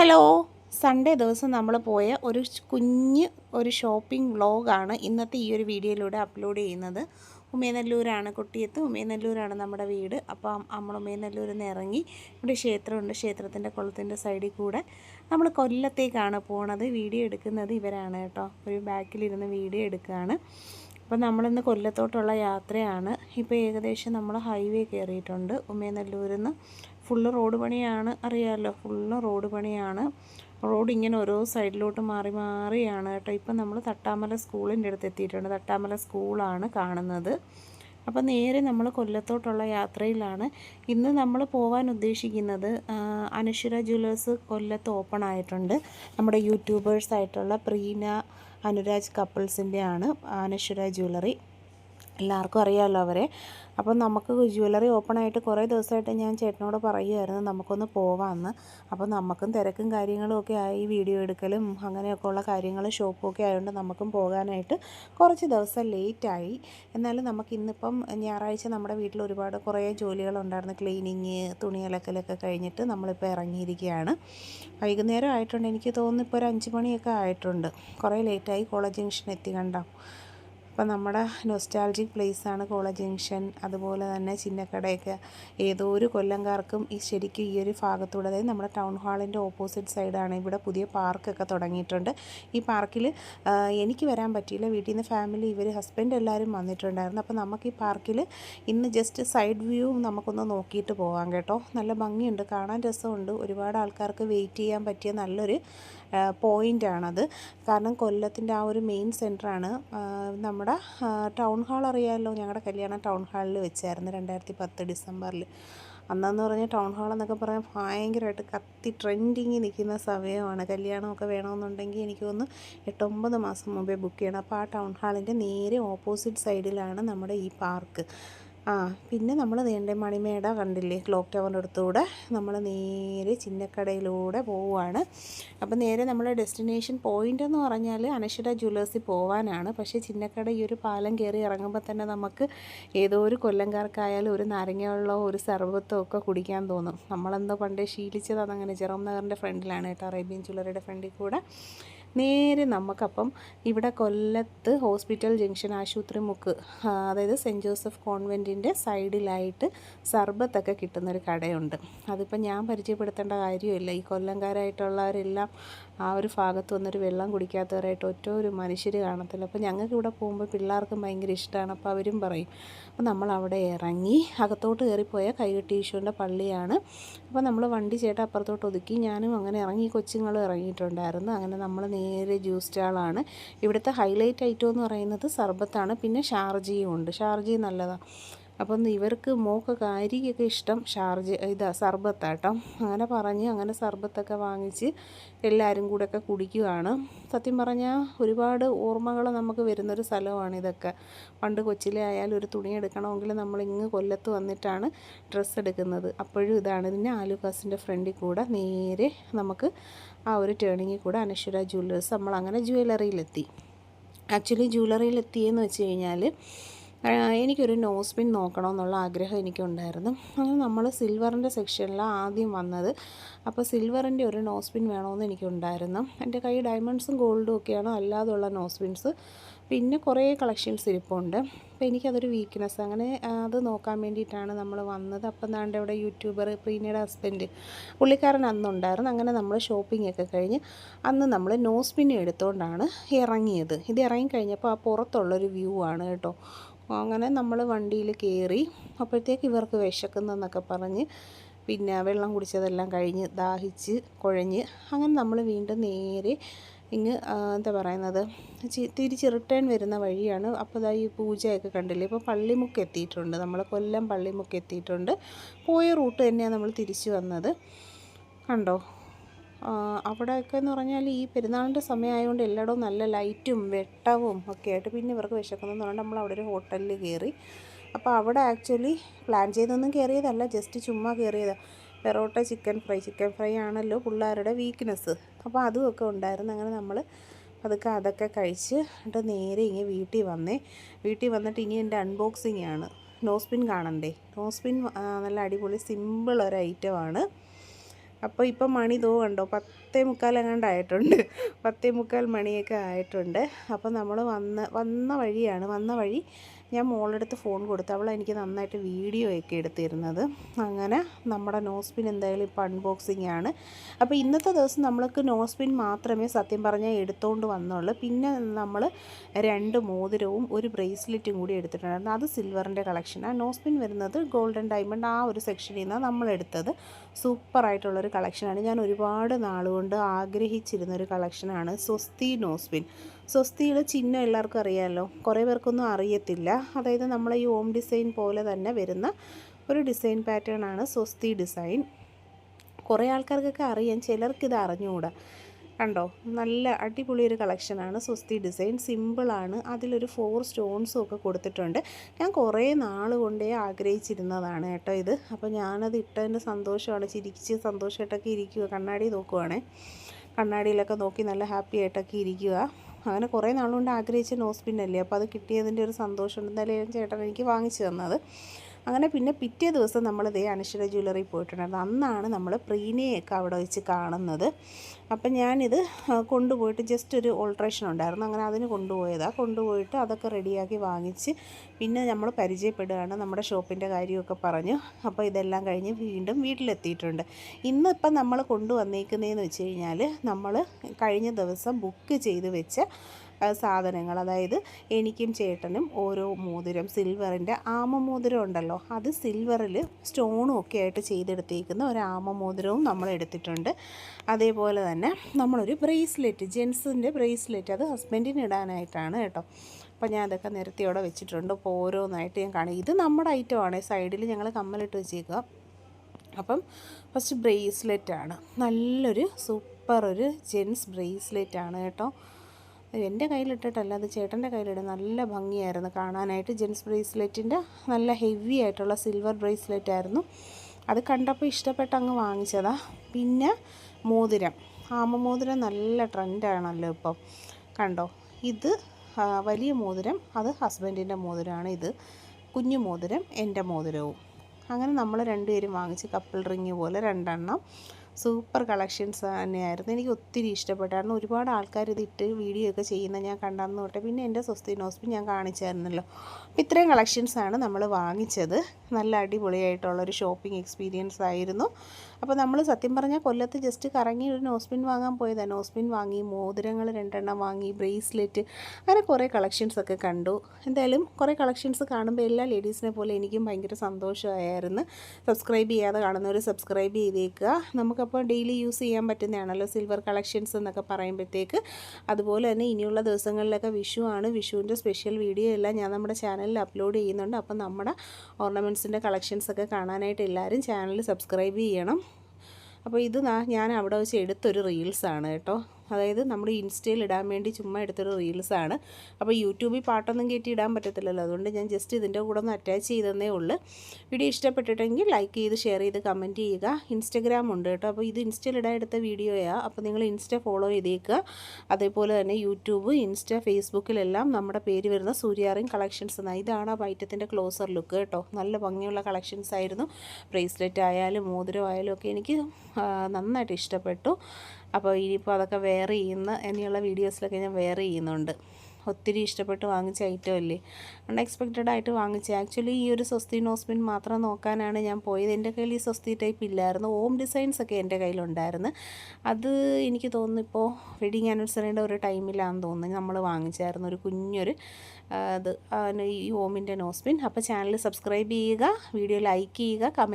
Hello. Sunday ദിവസം നമ്മൾ പോയ ഒരു കുഞ്ഞ് ഒരു ഷോപ്പിംഗ് വ്ളോഗാണ് ഇന്നത്തെ ഈ ഒരു വീഡിയോയിലൂടെ അപ്ലോഡ് ചെയ്യുന്നത്. ഉമയനല്ലൂരാണ് കുട്ടിയത്ത്. ഉമയനല്ലൂരാണ് നമ്മുടെ വീട്. അപ്പോൾ നമ്മൾ ഉമയനല്ലൂരിൽ നിന്ന് ഇറങ്ങി ഇവിടെ ക്ഷേത്രമുണ്ട്. ക്ഷേത്രത്തിന്റെ കുളത്തിന്റെ സൈഡിൽ കൂടെ നമ്മൾ കൊല്ലത്തേക്കാണ് പോണത്. വീഡിയോ എടുക്കുന്നത് ഇവരാണ് കേട്ടോ. ഒരു ബാക്കിലിരുന്ന് വീഡിയോ എടുക്കുകയാണ് അപ്പോൾ നമ്മളിന്ന് കൊല്ലത്തോട്ടുള്ള യാത്രയാണ്. ഇപ്പോൾ ഏകദേശം നമ്മൾ ഹൈവേ കയറിയിട്ടുണ്ട് ഉമയനല്ലൂരിൽ നിന്ന് ഫുള്ള് റോഡ് പണിയാണ് അറിയാമല്ലോ ഫുള്ള് റോഡ് പണിയാണ്. റോഡ് ഇങ്ങനെ ഓരോ സൈഡിലോട്ട് മാറി മാറിയാണ് കേട്ടോ. ഇപ്പം നമ്മൾ തട്ടാമല സ്കൂളിന്റെ അടുത്ത് എത്തിയിട്ടുണ്ട്. തട്ടാമല സ്കൂളാണ് കാണുന്നത്. അപ്പോൾ നേരെ നമ്മൾ കൊല്ലത്തോട്ടുള്ള യാത്രയിലാണ്. ഇന്ന് നമ്മൾ പോകാൻ ഉദ്ദേശിക്കുന്നത് അനശ്വര ജ്വല്ലേഴ്സ് കൊല്ലത്ത് ഓപ്പൺ ആയിട്ടുണ്ട്. നമ്മുടെ യൂട്യൂബേഴ്സ് ആയിട്ടുള്ള പ്രീന അനുരാജ് കപ്പിൾസിന്റെ ആണ് അനശ്വര ജ്വല്ലറി. എല്ലാവർക്കും അറിയാമല്ലോ അവരെ. അപ്പം നമുക്ക് ജ്വല്ലറി ഓപ്പൺ ആയിട്ട് കുറേ ദിവസമായിട്ട് ഞാൻ ചേട്ടനോട് പറയുമായിരുന്നു നമുക്കൊന്ന് പോവാമെന്ന് അപ്പം നമുക്കും തിരക്കും കാര്യങ്ങളും ഒക്കെ ആയി വീഡിയോ എടുക്കലും അങ്ങനെയൊക്കെ ഉള്ള കാര്യങ്ങൾ ഷോപ്പും ഒക്കെ ആയതുകൊണ്ട് നമുക്കും പോകാനായിട്ട് കുറച്ച് ദിവസം ലേറ്റായി എന്നാലും നമുക്ക് ഇന്നിപ്പം ഞായറാഴ്ച നമ്മുടെ വീട്ടിൽ ഒരുപാട് കുറേ ജോലികളുണ്ടായിരുന്നു ക്ലീനിങ് തുണി അലക്കലൊക്കെ കഴിഞ്ഞിട്ട് നമ്മളിപ്പോൾ ഇറങ്ങിയിരിക്കുകയാണ്. വൈകുന്നേരം ആയിട്ടുണ്ട്. എനിക്ക് തോന്നുന്നു ഇപ്പോൾ ഒരു അഞ്ച് മണിയൊക്കെ ആയിട്ടുണ്ട്. കുറേ ലേറ്റായി കോളേജ് ജംഗ്ഷൻ എത്തി കണ്ടോ. അപ്പോൾ നമ്മുടെ നൊസ്റ്റാൾജിക് പ്ലേസാണ് കോളേജ് ജംഗ്ഷൻ അതുപോലെ തന്നെ ചിന്നക്കടയൊക്കെ. ഏതോ ഒരു കൊല്ലംകാർക്കും ഈ ശരിക്കും ഈ ഒരു ഭാഗത്തൂടെ അതായത് നമ്മുടെ ടൗൺ ഹാളിന്റെ ഓപ്പോസിറ്റ് സൈഡാണ് ഇവിടെ പുതിയ പാർക്കൊക്കെ തുടങ്ങിയിട്ടുണ്ട്. ഈ പാർക്കിൽ എനിക്ക് വരാൻ പറ്റിയില്ല. വീട്ടിൽ നിന്ന് ഫാമിലി ഇവർ ഹസ്ബൻഡ് എല്ലാവരും വന്നിട്ടുണ്ടായിരുന്നു. അപ്പോൾ നമുക്ക് ഈ പാർക്കിൽ ഇന്ന് ജസ്റ്റ് സൈഡ് വ്യൂ നമുക്കൊന്ന് നോക്കിയിട്ട് പോകാം കേട്ടോ. നല്ല ഭംഗിയുണ്ട് കാണാൻ രസമുണ്ട്. ഒരുപാട് ആൾക്കാർക്ക് വെയിറ്റ് ചെയ്യാൻ പറ്റിയ നല്ലൊരു പോയിന്റാണത് കാരണം കൊല്ലത്തിന്റെ ആ ഒരു മെയിൻ സെന്ററാണ് നമ്മുടെ ടൗൺ ഹാൾ അറിയാമല്ലോ ഞങ്ങളുടെ കല്യാണം ടൗൺ ഹാളിൽ വെച്ചായിരുന്നു രണ്ടായിരത്തി പത്ത് ഡിസംബറിൽ അന്നെന്ന് പറഞ്ഞാൽ ടൗൺ ഹാൾ എന്നൊക്കെ പറയാൻ ഭയങ്കരമായിട്ട് കത്തി ട്രെൻഡിങ് നിൽക്കുന്ന സമയമാണ്. കല്യാണമൊക്കെ വേണമെന്നുണ്ടെങ്കിൽ എനിക്ക് ഒന്ന് എട്ടൊമ്പത് മാസം മുമ്പേ ബുക്ക് ചെയ്യണം. അപ്പോൾ ആ ടൗൺ ഹാളിന്റെ നേരെ ഓപ്പോസിറ്റ് സൈഡിലാണ് നമ്മുടെ ഈ പാർക്ക് ആ പിന്നെ നമ്മൾ നീണ്ട മണിമേട കണ്ടില്ലേ? ക്ലോക്ക് ടവറിന്റെ അടുത്തൂടെ നമ്മൾ നേരെ ചിന്നക്കടയിലൂടെ പോവുകയാണ് അപ്പം നേരെ നമ്മുടെ ഡെസ്റ്റിനേഷൻ പോയിന്റ് എന്ന് പറഞ്ഞാൽ അനശ്വര ജ്വല്ലേഴ്സിൽ പോവാനാണ്. പക്ഷേ ചിന്നക്കട ഈ ഒരു പാലം കയറി ഇറങ്ങുമ്പോൾ തന്നെ നമുക്ക് ഏതോ ഒരു കൊല്ലംകാർക്കായാലും ഒരു നാരങ്ങ വെള്ളമോ ഒരു സർബത്തോ ഒക്കെ കുടിക്കാൻ തോന്നും. നമ്മളെന്തോ പണ്ടേ ശീലിച്ചത് അതങ്ങനെ. ജെറോം നഗറിന്റെ ഫ്രണ്ടിലാണ് കേട്ടോ അറേബ്യൻ ജ്വല്ലറിയുടെ ഫ്രണ്ടിൽ കൂടെ. നേരെ നമുക്കപ്പം ഇവിടെ കൊല്ലത്ത് ഹോസ്പിറ്റൽ ജംഗ്ഷൻ ആശുപത്രി മുക്ക് അതായത് സെന്റ് ജോസഫ് കോൺവെന്റിന്റെ സൈഡിലായിട്ട് സർബത്തൊക്കെ കിട്ടുന്നൊരു കടയുണ്ട്. അതിപ്പം ഞാൻ പരിചയപ്പെടുത്തേണ്ട കാര്യമില്ല. ഈ കൊല്ലംകാരായിട്ടുള്ളവരെല്ലാം ആ ഒരു ഭാഗത്ത് വന്നൊരു വെള്ളം കുടിക്കാത്തവരായിട്ട് ഒറ്റ ഒരു മനുഷ്യർ കാണത്തില്ല. അപ്പോൾ ഞങ്ങൾക്ക് ഇവിടെ പോകുമ്പോൾ പിള്ളേർക്കും ഭയങ്കര ഇഷ്ടമാണ് അപ്പോൾ അവരും പറയും അപ്പോൾ നമ്മൾ അവിടെ ഇറങ്ങി അകത്തോട്ട് കയറിപ്പോയ കൈകെട്ടി ഈശോന്റെ പള്ളിയാണ്. അപ്പോൾ നമ്മൾ വണ്ടി ചേട്ടാ അപ്പുറത്തോട്ട് ഒതുക്കി ഞാനും അങ്ങനെ ഇറങ്ങി കൊച്ചുങ്ങളും ഇറങ്ങിയിട്ടുണ്ടായിരുന്നു. അങ്ങനെ നമ്മൾ നേരെ ജ്യൂസ് സ്റ്റാളാണ് ഇവിടുത്തെ ഹൈലൈറ്റ് ഐറ്റം എന്ന് പറയുന്നത് സർബത്താണ്. പിന്നെ ഷാർജിയും ഉണ്ട്. ഷാർജി നല്ലതാണ് അപ്പം ഇവർക്ക് മോക്കൊക്കെ അരിക്കൊക്കെ ഇഷ്ടം. ഷാർജ് ഇതാ സർബത്താട്ടോ. അങ്ങനെ പറഞ്ഞ് അങ്ങനെ സർബത്തൊക്കെ വാങ്ങിച്ച് എല്ലാവരും കൂടെയൊക്കെ കുടിക്കുകയാണ് സത്യം പറഞ്ഞാൽ ഒരുപാട് ഓർമ്മകൾ നമുക്ക് വരുന്നൊരു സ്ഥലമാണ് ഇതൊക്കെ. പണ്ട് കൊച്ചിലെ ആയാലും ഒരു തുണി എടുക്കണമെങ്കിൽ നമ്മൾ ഇങ്ങ് കൊല്ലത്ത് വന്നിട്ടാണ് ഡ്രസ്സ് എടുക്കുന്നത്. അപ്പോഴും ഇതാണ്. ഇതിന്റെ ആലുക്കാസിന്റെ ഫ്രണ്ടിൽ കൂടെ നേരെ നമുക്ക് ആ ഒരു ടേണിങ്ങിൽ കൂടെ അനശ്വര ജ്വല്ലേഴ്സ് നമ്മൾ അങ്ങനെ ജ്വല്ലറിയിലെത്തി. ആക്ച്വലി ജ്വല്ലറിയിലെത്തിയെന്ന് വെച്ച് കഴിഞ്ഞാൽ എനിക്കൊരു നോസ് പിൻ നോക്കണമെന്നുള്ള ആഗ്രഹം എനിക്കുണ്ടായിരുന്നു. അങ്ങനെ നമ്മൾ സിൽവറിന്റെ സെക്ഷനിലാണ് ആദ്യം വന്നത്. അപ്പോൾ സിൽവറിന്റെ ഒരു നോസ് പിൻ വേണമെന്ന് എനിക്കുണ്ടായിരുന്നു. എന്റെ കൈ ഡയമണ്ട്സും ഗോൾഡും ഒക്കെയാണ്. അല്ലാതുള്ള നോസ് പിൻസ് പിന്നെ കുറേ കളക്ഷൻസ് ഇരിപ്പുണ്ട്. അപ്പോൾ എനിക്കതൊരു വീക്ക്നെസ് അങ്ങനെ അത് നോക്കാൻ വേണ്ടിയിട്ടാണ് നമ്മൾ വന്നത്. അപ്പം ദാണ്ട് ഇവിടെ യൂട്യൂബർ പ്രീനയുടെ ഹസ്ബൻഡ് പുള്ളിക്കാരൻ അന്നുണ്ടായിരുന്നു. അങ്ങനെ നമ്മൾ ഷോപ്പിംഗ് ഒക്കെ കഴിഞ്ഞ് അന്ന് നമ്മൾ നോസ് പിൻ എടുത്തുകൊണ്ടാണ് ഇറങ്ങിയത്. ഇത് ഇറങ്ങിക്കഴിഞ്ഞപ്പോൾ ആ പുറത്തുള്ളൊരു വ്യൂ ആണ് കേട്ടോ. അങ്ങനെ നമ്മൾ വണ്ടിയിൽ കയറി അപ്പോഴത്തേക്ക് ഇവർക്ക് വിശക്കുന്നെന്നൊക്കെ പറഞ്ഞ് പിന്നെ വെള്ളം കുടിച്ചതെല്ലാം കഴിഞ്ഞ് ദാഹിച്ച് കുഴഞ്ഞ് അങ്ങനെ നമ്മൾ വീണ്ടും നേരെ ഇങ്ങ് എന്താ പറയുന്നത് തിരിച്ച് റിട്ടേൺ വരുന്ന വഴിയാണ്. അപ്പോൾ ഈ പൂജയൊക്കെ കണ്ടില്ലേ? ഇപ്പോൾ പള്ളിമുക്ക് എത്തിയിട്ടുണ്ട്. നമ്മൾ കൊല്ലം പള്ളിമുക്ക് എത്തിയിട്ടുണ്ട്. പോയ റൂട്ട് തന്നെയാണ് നമ്മൾ തിരിച്ചു വന്നത്. കണ്ടോ? അവിടെയൊക്കെ എന്ന് പറഞ്ഞാൽ ഈ പെരുന്നാളിന്റെ സമയമായതുകൊണ്ട് എല്ലായിടവും നല്ല ലൈറ്റും വെട്ടവും ഒക്കെ ആയിട്ട് പിന്നെ ഇവർക്ക് വിശക്കുന്നതെന്ന് പറഞ്ഞാൽ നമ്മൾ അവിടെ ഒരു ഹോട്ടലിൽ കയറി. അപ്പോൾ അവിടെ ആക്ച്വലി പ്ലാൻ ചെയ്തൊന്നും കയറിയതല്ല. ജസ്റ്റ് ചുമ്മാ കയറിയതാണ് parotta chicken fry. Chicken fry ആണല്ലോ പിള്ളേരുടെ വീക്ക്നെസ് അപ്പോൾ അതുമൊക്കെ ഉണ്ടായിരുന്നു. അങ്ങനെ നമ്മൾ അതൊക്കെ അതൊക്കെ കഴിച്ച് എന്നിട്ട് നേരെ ഇങ്ങനെ വീട്ടിൽ വന്നേ. വീട്ടിൽ വന്നിട്ട് ഇനി എന്റെ അൺബോക്സിങ് ആണ്. നോസ്പിൻ കാണണ്ടേ? നോസ്പിൻ നല്ല അടിപൊളി സിമ്പിൾ ഒരു ഐറ്റമാണ് അപ്പോൾ ഇപ്പം മണി തോ കണ്ടോ? പത്തേ മുക്കാൽ എങ്ങാണ്ടായിട്ടുണ്ട് പത്തേ മുക്കാൽ മണിയൊക്കെ ആയിട്ടുണ്ട്. അപ്പോൾ നമ്മൾ വന്ന വന്ന വഴിയാണ്. വന്ന വഴി ഞാൻ മോളെടുത്ത് ഫോൺ കൊടുത്തു അവൾ എനിക്ക് നന്നായിട്ട് വീഡിയോ ഒക്കെ എടുത്തിരുന്നത്. അങ്ങനെ നമ്മുടെ നോസ്പിൻ എന്തായാലും ഇപ്പോൾ അൺബോക്സിങ് ആണ്. അപ്പോൾ ഇന്നത്തെ ദിവസം നമ്മൾക്ക് നോസ്പിൻ മാത്രമേ സത്യം പറഞ്ഞാൽ എടുത്തുകൊണ്ട് വന്നുള്ളൂ. പിന്നെ നമ്മൾ രണ്ട് മോതിരവും ഒരു ബ്രേസ്ലെറ്റും കൂടി എടുത്തിട്ടുണ്ടായിരുന്നു. അത് സിൽവറിന്റെ കളക്ഷനാണ് നോസ്പിൻ വരുന്നത് ഗോൾഡൻ ഡയമണ്ട് ആ ഒരു സെക്ഷനിൽ നിന്നാണ് നമ്മൾ എടുത്തത്. സൂപ്പറായിട്ടുള്ളൊരു കളക്ഷനാണ് ഞാൻ ഒരുപാട് നാളുകൊണ്ട് ആഗ്രഹിച്ചിരുന്നൊരു കളക്ഷനാണ് സ്വസ്തി നോസ്പിൻ. സ്വസ്തിയുടെ ചിഹ്നം എല്ലാവർക്കും അറിയാമല്ലോ കുറേ പേർക്കൊന്നും അറിയത്തില്ല. അതായത് നമ്മളെ ഈ ഓം ഡിസൈൻ പോലെ തന്നെ വരുന്ന ഒരു ഡിസൈൻ പാറ്റേൺ ആണ് സ്വസ്തി ഡിസൈൻ കുറേ ആൾക്കാർക്കൊക്കെ അറിയാം. ചിലർക്കിത് അറിഞ്ഞുകൂടാ. കണ്ടോ? നല്ല അടിപൊളി ഒരു കളക്ഷനാണ് സ്വസ്തി ഡിസൈൻ സിമ്പിളാണ് അതിലൊരു ഫോർ സ്റ്റോൺസും ഒക്കെ കൊടുത്തിട്ടുണ്ട്. ഞാൻ കുറേ നാൾ കൊണ്ടേ ആഗ്രഹിച്ചിരുന്നതാണ് കേട്ടോ ഇത്. അപ്പോൾ ഞാനത് ഇട്ടതിന്റെ സന്തോഷമാണ്. ചിരിച്ച് സന്തോഷമായിട്ടൊക്കെ ഇരിക്കുക കണ്ണാടി നോക്കുവാണേ. കണ്ണാടിയിലൊക്കെ നോക്കി നല്ല ഹാപ്പി ആയിട്ടൊക്കെ ഇരിക്കുക അങ്ങനെ കുറേ നാളുകൊണ്ട് ആഗ്രഹിച്ച നോസ് പിന്നല്ലേ അപ്പോൾ അത് കിട്ടിയതിന്റെ ഒരു സന്തോഷം എന്തായാലും ചേട്ടൻ എനിക്ക് വാങ്ങിച്ചു തന്നത്. അങ്ങനെ പിന്നെ പിറ്റേ ദിവസം നമ്മൾ ഇതേ അനശ്വര ജ്വല്ലറി പോയിട്ടുണ്ടായിരുന്നു. അന്നാണ് നമ്മൾ പ്രീനയൊക്കെ അവിടെ വെച്ച് കാണുന്നത്. അപ്പം ഞാനിത് കൊണ്ടുപോയിട്ട് ജസ്റ്റ് ഒരു ഓൾട്രേഷൻ ഉണ്ടായിരുന്നു. അങ്ങനെ അതിന് കൊണ്ടുപോയതാണ് കൊണ്ടുപോയിട്ട് അതൊക്കെ റെഡിയാക്കി വാങ്ങിച്ച് പിന്നെ നമ്മൾ പരിചയപ്പെടുകയാണ്. നമ്മുടെ ഷോപ്പിന്റെ കാര്യമൊക്കെ പറഞ്ഞു. അപ്പോൾ ഇതെല്ലാം കഴിഞ്ഞ് വീണ്ടും വീട്ടിലെത്തിയിട്ടുണ്ട്. ഇന്നിപ്പം നമ്മൾ കൊണ്ടുവന്നേക്കുന്നതെന്ന് വെച്ച് കഴിഞ്ഞാൽ നമ്മൾ കഴിഞ്ഞ ദിവസം ബുക്ക് ചെയ്ത് വെച്ച സാധനങ്ങൾ. അതായത് എനിക്കും ചേട്ടനും ഓരോ മോതിരം സിൽവറിന്റെ ആമ മോതിരം ഉണ്ടല്ലോ. അത് സിൽവറിൽ സ്റ്റോണും ഒക്കെ ആയിട്ട് ചെയ്തെടുത്തേക്കുന്ന ഒരു ആമ മോതിരവും നമ്മൾ എടുത്തിട്ടുണ്ട്. അതേപോലെ തന്നെ നമ്മളൊരു ബ്രേസ്ലെറ്റ് ജെൻസിന്റെ ബ്രേസ്ലെറ്റ് അത് ഹസ്ബൻഡിന് ഇടാനായിട്ടാണ് കേട്ടോ. അപ്പോൾ ഞാൻ അതൊക്കെ നിരത്തി അവിടെ വെച്ചിട്ടുണ്ട്. അപ്പോൾ ഓരോന്നായിട്ട് ഞാൻ കാണും. ഇത് നമ്മുടെ ഐറ്റമാണ് സൈഡിൽ ഞങ്ങൾ കമ്മലിട്ട് വെച്ചേക്കുക അപ്പം ഫസ്റ്റ് ബ്രേസ്ലെറ്റാണ് നല്ലൊരു സൂപ്പർ ഒരു ജെൻസ് ബ്രേസ്ലെറ്റാണ് കേട്ടോ. എന്റെ കയ്യിലിട്ടിട്ടല്ല അത് ചേട്ടന്റെ കയ്യിലിടും. നല്ല ഭംഗിയായിരുന്നു. കാണാനായിട്ട് ജെൻസ് ബ്രേസ്ലെറ്റിന്റെ നല്ല ഹെവി ആയിട്ടുള്ള സിൽവർ ബ്രേസ്ലെറ്റ് ആയിരുന്നു. അത് കണ്ടപ്പോൾ ഇഷ്ടപ്പെട്ട് അങ്ങ് വാങ്ങിച്ചതാ. പിന്നെ മോതിരം. ആമ മോതിരം നല്ല ട്രെൻഡാണല്ലോ ഇപ്പം. കണ്ടോ? ഇത് വലിയ മോതിരം. അത് ഹസ്ബൻഡിന്റെ മോതിരമാണ് ഇത്. കുഞ്ഞു മോതിരം എന്റെ മോതിരവും. അങ്ങനെ നമ്മൾ രണ്ടുപേരും വാങ്ങിച്ച് കപ്പിൾ റിങ് പോലെ രണ്ടെണ്ണം. സൂപ്പർ കളക്ഷൻസ് തന്നെയായിരുന്നു. എനിക്ക് ഒത്തിരി ഇഷ്ടപ്പെട്ടായിരുന്നു ഒരുപാട് ആൾക്കാർ ഇതിട്ട് വീഡിയോ ഒക്കെ ചെയ്യുന്ന ഞാൻ കണ്ടാന്ന് തൊട്ടെ. പിന്നെ എന്റെ സ്വസ്തി നോസ്പി ഞാൻ കാണിച്ചായിരുന്നല്ലോ. അപ്പോൾ ഇത്രയും കളക്ഷൻസാണ് നമ്മൾ വാങ്ങിച്ചത്. നല്ല അടിപൊളിയായിട്ടുള്ളൊരു ഷോപ്പിംഗ് എക്സ്പീരിയൻസ് ആയിരുന്നു അപ്പോൾ നമ്മൾ സത്യം പറഞ്ഞാൽ കൊല്ലത്ത് ജസ്റ്റ് കറങ്ങി ഒരു നോസ്പിൻ വാങ്ങാൻ പോയതാണ് നോസ്പിൻ വാങ്ങി മോതിരങ്ങൾ രണ്ടെണ്ണം വാങ്ങി ബ്രേസ്ലെറ്റ് അങ്ങനെ കുറേ കളക്ഷൻസ് ഒക്കെ കണ്ടു. എന്തായാലും കുറേ കളക്ഷൻസ് കാണുമ്പോൾ എല്ലാ ലേഡീസിനെ പോലെ എനിക്കും ഭയങ്കര സന്തോഷമായിരുന്നു. സബ്സ്ക്രൈബ് ചെയ്യാതെ കാണുന്നവർ സബ്സ്ക്രൈബ് ചെയ്തേക്കുക. നമുക്കപ്പോൾ ഡെയിലി യൂസ് ചെയ്യാൻ പറ്റുന്നതാണല്ലോ സിൽവർ കളക്ഷൻസ് എന്നൊക്കെ പറയുമ്പോഴത്തേക്ക് അതുപോലെ തന്നെ ഇനിയുള്ള ദിവസങ്ങളിലൊക്കെ വിഷു ആണ്. വിഷുവിന്റെ സ്പെഷ്യൽ വീഡിയോ എല്ലാം ഞാൻ നമ്മുടെ ചാനലിൽ അപ്ലോഡ് ചെയ്യുന്നുണ്ട്. അപ്പോൾ നമ്മുടെ ഓർണമെന്റ്സിന്റെ കളക്ഷൻസൊക്കെ കാണാനായിട്ട് എല്ലാവരും ചാനൽ സബ്സ്ക്രൈബ് ചെയ്യണം. അപ്പോൾ ഇത് ഞാൻ അവിടെ വെച്ച് എടുത്തൊരു റീൽസാണ് കേട്ടോ. അതായത് നമ്മൾ ഇൻസ്റ്റയിൽ ഇടാൻ വേണ്ടി ചുമ്മാ എടുത്തൊരു റീൽസാണ് അപ്പോൾ യൂട്യൂബിൽ പാട്ടൊന്നും കയറ്റി ഇടാൻ പറ്റത്തില്ലല്ലോ. അതുകൊണ്ട് ഞാൻ ജസ്റ്റ് ഇതിന്റെ കൂടെ ഒന്ന് അറ്റാച്ച് ചെയ്തതേ ഉള്ളൂ. വീഡിയോ ഇഷ്ടപ്പെട്ടിട്ടെങ്കിൽ ലൈക്ക് ചെയ്ത് ഷെയർ ചെയ്ത് കമന്റ് ചെയ്യുക. ഇൻസ്റ്റഗ്രാം ഉണ്ട് കേട്ടോ. അപ്പോൾ ഇത് ഇൻസ്റ്റയിൽ ഇടാൻ എടുത്ത വീഡിയോയാണ് അപ്പോൾ നിങ്ങൾ ഇൻസ്റ്റ ഫോളോ ചെയ്തേക്കുക. അതേപോലെ തന്നെ യൂട്യൂബ് ഇൻസ്റ്റ ഫേസ്ബുക്കിലെല്ലാം നമ്മുടെ പേര് വരുന്ന സൂര്യാറിങ് കളക്ഷൻസ് എന്നാണ് ഇതാണ് ആ ഐറ്റത്തിന്റെ ക്ലോസർ ലുക്ക് കേട്ടോ. നല്ല ഭംഗിയുള്ള കളക്ഷൻസ് ആയിരുന്നു. ബ്രേസ്ലെറ്റ് ആയാലും മോതിരം ആയാലും ഒക്കെ എനിക്ക് നന്നായിട്ട് ഇഷ്ടപ്പെട്ടു. അപ്പോൾ ഇനിയിപ്പോൾ അതൊക്കെ വെയർ ചെയ്യുന്ന ഇനിയുള്ള വീഡിയോസിലൊക്കെ ഞാൻ വെയർ ചെയ്യുന്നുണ്ട്. ഒത്തിരി ഇഷ്ടപ്പെട്ട് വാങ്ങിച്ച ഐറ്റം അല്ലേ? അൺഎക്സ്പെക്റ്റഡ് ആയിട്ട് വാങ്ങിച്ച. ആക്ച്വലി ഈ ഒരു സ്വസ്തി നോസ്പിൻ മാത്രം നോക്കാനാണ് ഞാൻ പോയത്. എന്റെ കയ്യിൽ ഈ സ്വസ്തി ടൈപ്പ് ഇല്ലായിരുന്നു. ഓം ഡിസൈൻസ് ഒക്കെ എന്റെ കയ്യിലുണ്ടായിരുന്നു. അത് എനിക്ക് തോന്നുന്നു ഇപ്പോൾ വെഡിങ് ആനിവേഴ്സറിയുടെ ഒരു ടൈമിലാണെന്ന് തോന്നുന്നു. നമ്മൾ വാങ്ങിച്ചായിരുന്നു ഒരു കുഞ്ഞൊരു അത് ഈ ഓമിന്റെ നോസ്പിൻ അപ്പോൾ ചാനൽ സബ്സ്ക്രൈബ് ചെയ്യുക വീഡിയോ ലൈക്ക് ചെയ്യുക കമന്റ്